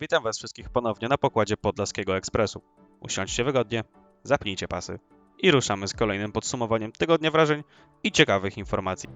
Witam Was wszystkich ponownie na pokładzie Podlaskiego Ekspresu. Usiądźcie wygodnie, zapnijcie pasy i ruszamy z kolejnym podsumowaniem tygodnia wrażeń i ciekawych informacji.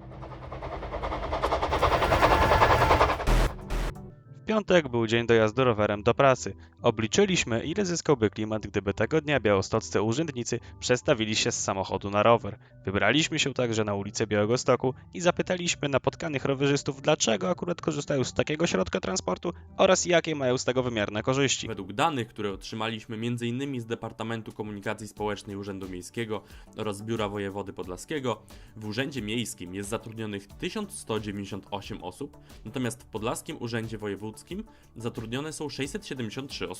W piątek był dzień dojazdu rowerem do pracy. Obliczyliśmy, ile zyskałby klimat, gdyby tego dnia białostoccy urzędnicy przestawili się z samochodu na rower. Wybraliśmy się także na ulicę Białego Stoku i zapytaliśmy napotkanych rowerzystów, dlaczego akurat korzystają z takiego środka transportu oraz jakie mają z tego wymierne korzyści. Według danych, które otrzymaliśmy m.in. z Departamentu Komunikacji Społecznej Urzędu Miejskiego oraz Biura Wojewody Podlaskiego, w Urzędzie Miejskim jest zatrudnionych 1198 osób, natomiast w Podlaskim Urzędzie Wojewódzkim zatrudnione są 673 osoby.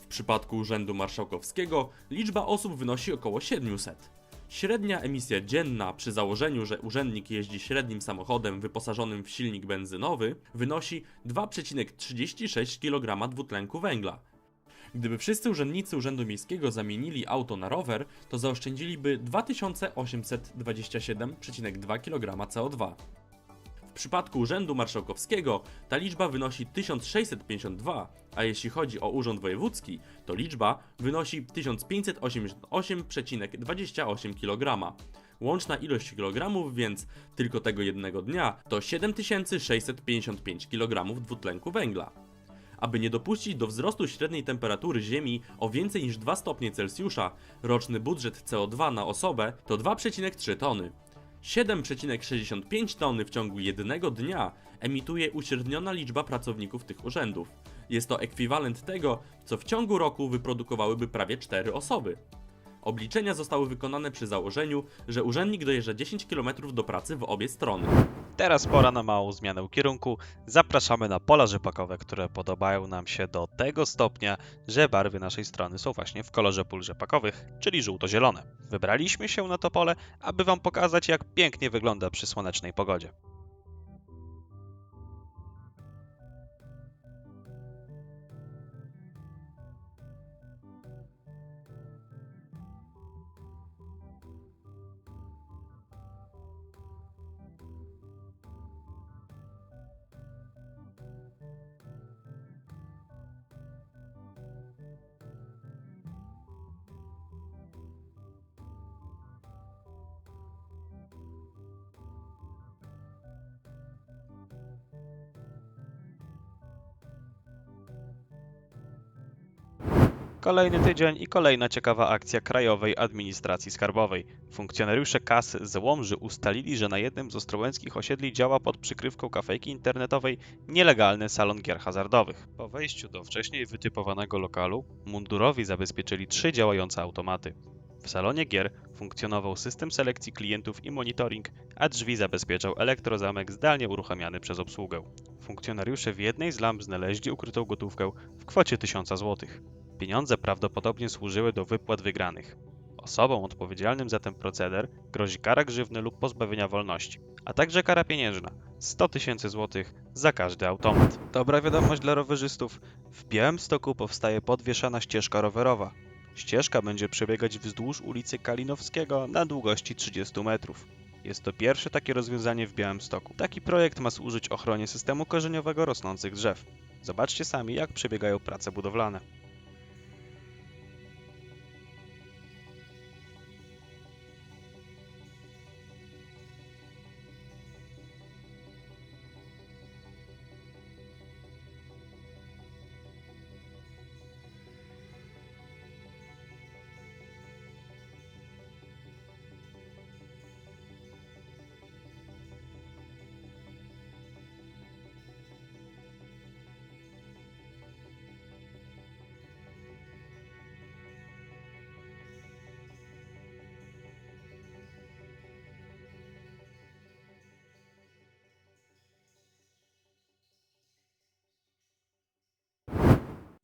W przypadku Urzędu Marszałkowskiego liczba osób wynosi około 700. Średnia emisja dzienna przy założeniu, że urzędnik jeździ średnim samochodem wyposażonym w silnik benzynowy wynosi 2,36 kg dwutlenku węgla. Gdyby wszyscy urzędnicy Urzędu Miejskiego zamienili auto na rower, to zaoszczędziliby 2827,2 kg CO2. W przypadku Urzędu Marszałkowskiego ta liczba wynosi 1652, a jeśli chodzi o Urząd Wojewódzki, to liczba wynosi 1588,28 kg. Łączna ilość kilogramów więc tylko tego jednego dnia to 7655 kg dwutlenku węgla. Aby nie dopuścić do wzrostu średniej temperatury Ziemi o więcej niż 2 stopnie Celsjusza, roczny budżet CO2 na osobę to 2,3 tony. 7,65 tony w ciągu jednego dnia emituje uśredniona liczba pracowników tych urzędów. Jest to ekwiwalent tego, co w ciągu roku wyprodukowałyby prawie 4 osoby. Obliczenia zostały wykonane przy założeniu, że urzędnik dojeżdża 10 km do pracy w obie strony. Teraz pora na małą zmianę kierunku. Zapraszamy na pola rzepakowe, które podobają nam się do tego stopnia, że barwy naszej strony są właśnie w kolorze pól rzepakowych, czyli żółto-zielone. Wybraliśmy się na to pole, aby Wam pokazać, jak pięknie wygląda przy słonecznej pogodzie. Kolejny tydzień i kolejna ciekawa akcja Krajowej Administracji Skarbowej. Funkcjonariusze kas z Łomży ustalili, że na jednym z ostrołęckich osiedli działa pod przykrywką kafejki internetowej nielegalny salon gier hazardowych. Po wejściu do wcześniej wytypowanego lokalu mundurowi zabezpieczyli trzy działające automaty. W salonie gier funkcjonował system selekcji klientów i monitoring, a drzwi zabezpieczał elektrozamek zdalnie uruchamiany przez obsługę. Funkcjonariusze w jednej z lamp znaleźli ukrytą gotówkę w kwocie 1000 złotych. Pieniądze prawdopodobnie służyły do wypłat wygranych. Osobom odpowiedzialnym za ten proceder grozi kara grzywny lub pozbawienia wolności, a także kara pieniężna 100 tysięcy złotych za każdy automat. Dobra wiadomość dla rowerzystów. W Białymstoku powstaje podwieszana ścieżka rowerowa. Ścieżka będzie przebiegać wzdłuż ulicy Kalinowskiego na długości 30 metrów. Jest to pierwsze takie rozwiązanie w Białymstoku. Taki projekt ma służyć ochronie systemu korzeniowego rosnących drzew. Zobaczcie sami, jak przebiegają prace budowlane.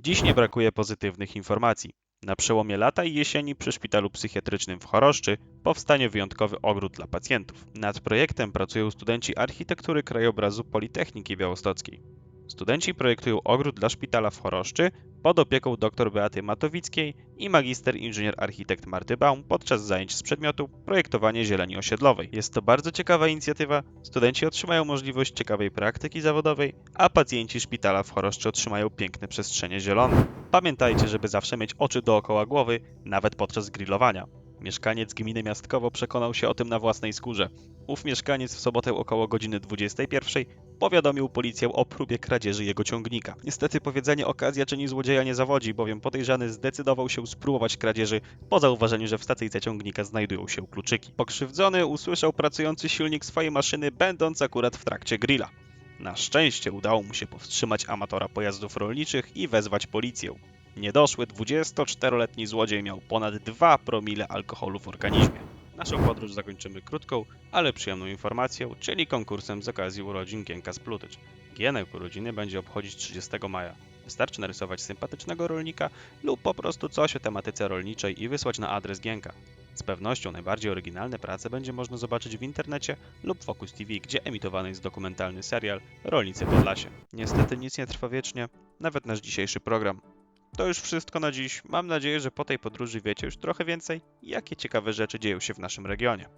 Dziś nie brakuje pozytywnych informacji. Na przełomie lata i jesieni przy szpitalu psychiatrycznym w Choroszczy powstanie wyjątkowy ogród dla pacjentów. Nad projektem pracują studenci architektury krajobrazu Politechniki Białostockiej. Studenci projektują ogród dla szpitala w Choroszczy pod opieką dr Beaty Matowickiej i magister inżynier architekt Marty Baum podczas zajęć z przedmiotu projektowanie zieleni osiedlowej. Jest to bardzo ciekawa inicjatywa. Studenci otrzymają możliwość ciekawej praktyki zawodowej, a pacjenci szpitala w Choroszczy otrzymają piękne przestrzenie zielone. Pamiętajcie, żeby zawsze mieć oczy dookoła głowy, nawet podczas grillowania. Mieszkaniec gminy Miastkowo przekonał się o tym na własnej skórze. Ów mieszkaniec w sobotę około godziny 21 powiadomił policję o próbie kradzieży jego ciągnika. Niestety powiedzenie okazja czyni złodzieja nie zawodzi, bowiem podejrzany zdecydował się spróbować kradzieży po zauważeniu, że w stacyjce ciągnika znajdują się kluczyki. Pokrzywdzony usłyszał pracujący silnik swojej maszyny, będąc akurat w trakcie grilla. Na szczęście udało mu się powstrzymać amatora pojazdów rolniczych i wezwać policję. Niedoszły 24-letni złodziej miał ponad 2 promile alkoholu w organizmie. Naszą podróż zakończymy krótką, ale przyjemną informacją, czyli konkursem z okazji urodzin Gienka Splutycz. Gienek urodziny będzie obchodzić 30 maja. Wystarczy narysować sympatycznego rolnika lub po prostu coś o tematyce rolniczej i wysłać na adres Gienka. Z pewnością najbardziej oryginalne prace będzie można zobaczyć w internecie lub Focus TV, gdzie emitowany jest dokumentalny serial Rolnicy Podlasie. Niestety nic nie trwa wiecznie, nawet nasz dzisiejszy program. To już wszystko na dziś. Mam nadzieję, że po tej podróży wiecie już trochę więcej, jakie ciekawe rzeczy dzieją się w naszym regionie.